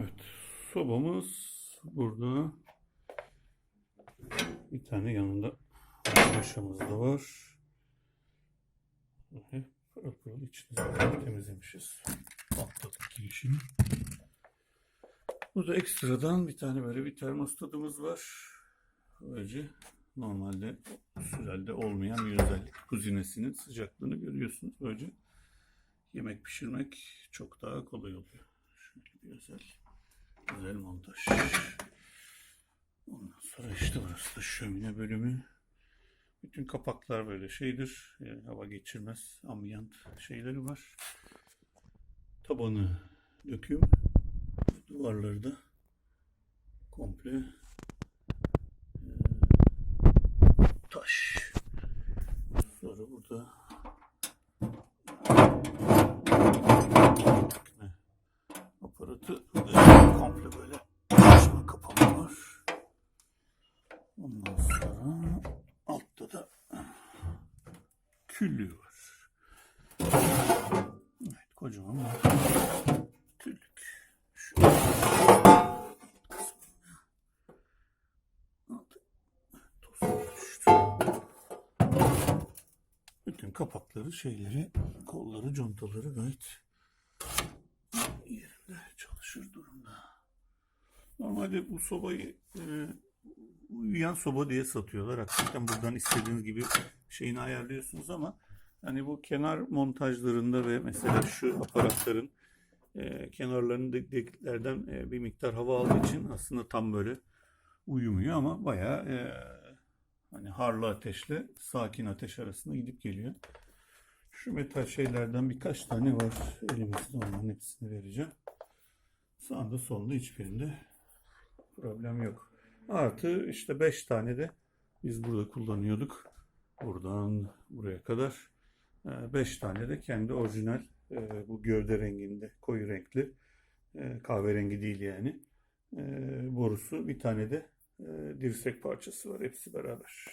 Evet. Sobamız burada. Bir tane yanında maşamız da var. Hep pırıl pırıl içini temizlemişiz. Atladık girişini. Burada ekstradan bir tane böyle bir termostatımız var. Böylece normalde sürelde olmayan bir özellik. Kuzinesinin sıcaklığını görüyorsunuz. Böylece yemek pişirmek çok daha kolay oluyor. Şöyle bir özel, güzel montaj. Ondan sonra işte burası da şömine bölümü. Bütün kapaklar böyle şeydir. e, hava geçirmez. Ambiyant şeyleri var. Tabanı döküm. Duvarları da komple e, taş. Sonra burada ne? aparatı burada komple böyle açma kapama var. Ondan sonra altta da küllüğü var. Evet kocaman bir küllük. Bütün kapakları, şeyleri, kolları, contaları gayet yerinde çalışır durumda. Normalde bu sobayı e, uyuyan soba diye satıyorlar. Hakikaten buradan istediğiniz gibi şeyini ayarlıyorsunuz ama hani bu kenar montajlarında ve mesela şu aparatların e, kenarlarının de- deliklerden e, bir miktar hava aldığı için aslında tam böyle uyumuyor ama bayağı e, hani harlı ateşle sakin ateş arasında gidip geliyor. Şu metal şeylerden birkaç tane var elimizde onların hepsini vereceğim. Sağında solunda hiçbirinde problem yok. Artı işte 5 tane de biz burada kullanıyorduk. Buradan buraya kadar 5 tane de kendi orijinal e, bu gövde renginde koyu renkli e, kahverengi değil yani e, borusu bir tane de dirsek parçası var hepsi beraber.